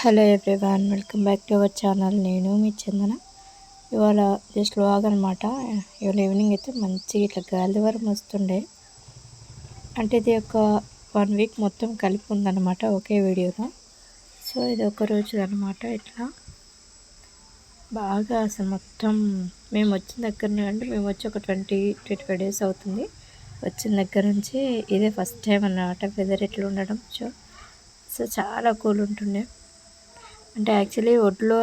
Hello everyone welcome back to our channel. నేను మీ చందన. ఇవాళ జస్ట్ లాగ్ అనమాట ఇవాళ ఈవినింగ్ అయితే మంచిగా ఇట్లా గాలి వరం వస్తుండే. అంటే ఇది ఒక వన్ వీక్ మొత్తం కలిపి ఉందన్నమాట ఒకే వీడియోలో. సో ఇది ఒక రోజు అనమాట ఇట్లా. బాగా అసలు మొత్తం మేము వచ్చిన దగ్గర నుండి మేము వచ్చి ఒక ట్వంటీ ట్వంటీ ఫైవ్ డేస్ అవుతుంది. వచ్చిన దగ్గర నుంచి ఇదే ఫస్ట్ టైం అన్నమాట వెదర్ ఎట్లా ఉండడం. సో సో చాలా కూల్ ఉంటుండే. అంటే యాక్చువల్లీ ఒడ్లో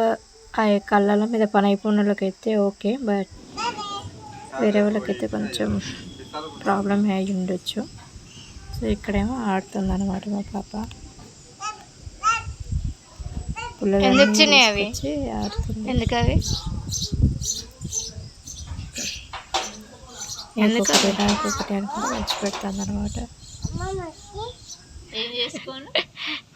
ఆ కళ్ళల మీద పని అయిపోయిన వాళ్ళకైతే ఓకే బట్ వేరే వాళ్ళకైతే కొంచెం ప్రాబ్లం అయి ఉండొచ్చు. సో ఇక్కడేమో ఆడుతుంది అనమాట మా పాప. అవి? ఆడుతుంది. ఎందుకు అవి? ఇంకొకటి అనుకుంటే మంచి పెడుతుంది అనమాట ఏం చేసుకోను?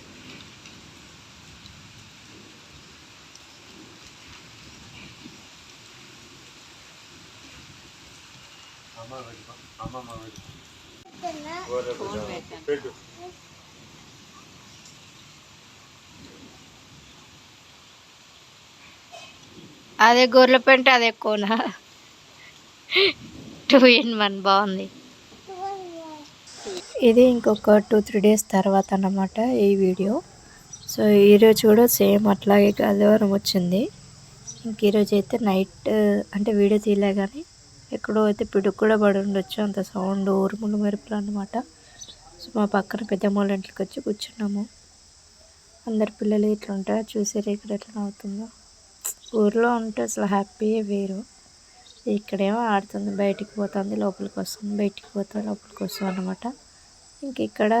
పెట్టు అదే గొర్రెల పెంట అదే కోనా. టూ ఇన్ వన్ బాగుంది. ఇది ఇంకొక టూ త్రీ డేస్ తర్వాత అన్నమాట ఈ వీడియో. సో ఈరోజు కూడా సేమ్ అట్లాగే గదివారం వచ్చింది. ఇంక ఈరోజు అయితే నైట్ అంటే వీడియో తీయలే కానీ ఎక్కడో అయితే పిడుగు కూడా పడి ఉండొచ్చు అంత సౌండ్ ఉరుములు మెరుపులు అనమాట సో మా పక్కన పెద్దమ్మోళ్ళ ఇంట్లోకి వచ్చి కూర్చున్నాము. అందరు పిల్లలు ఇట్లా ఉంటారు? చూసారు ఇక్కడ ఎట్లా అవుతుందో ఊర్లో ఉంటే అసలు హ్యాపీ వేరు. ఇక్కడేమో ఆడుతుంది బయటికి పోతుంది లోపలికి వస్తుంది బయటికి పోతుంది లోపలికి వస్తుంది అనమాట ఇంక ఇక్కడ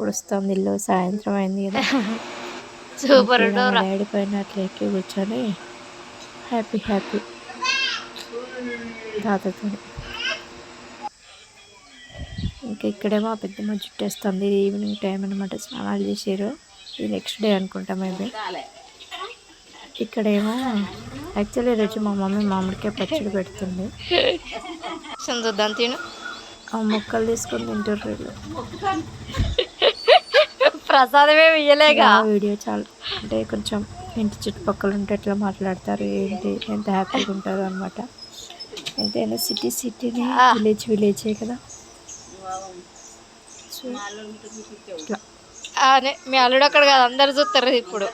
ఉడుస్తుంది ఇల్లు సాయంత్రం అయింది కదా. సూపర్ డాడీ పైన అట్లా ఎక్కి కూర్చొని హ్యాపీ హ్యాపీ తాతతో ఇంకా ఇక్కడేమో ఆ పెద్దమ్మ జుట్టేస్తుంది. ఇది ఈవినింగ్ టైం అనమాట స్నానాలు చేసారు. ఇది నెక్స్ట్ డే అనుకుంటా మేబీ ఇక్కడేమో యాక్చువల్లీ రోజు మా మమ్మీ మామిడికాయ పచ్చడి పెడుతుంది. చూద్దాం తిను. ఆ ముక్కలు తీసుకొని తింటారు వీళ్ళు. ప్రసాదమే ఇయ్యలేగా? ఆ వీడియో చాలా. అంటే కొంచెం ఇంటి చుట్టుపక్కల ఉంటే ఎట్లా మాట్లాడతారు ఏంటి ఎంత హ్యాపీగా ఉంటారు అనమాట ఎంతైనా సిటీ సిటీనే విలేజ్ విలేజే కదా. అనే మీ అల్లుడు అక్కడ కాదు అందరు చూస్తారు ఇప్పుడు.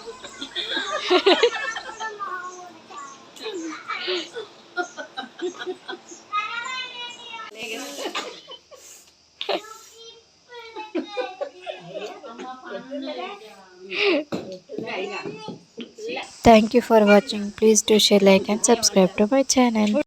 Thank you for watching please to share like and subscribe to my channel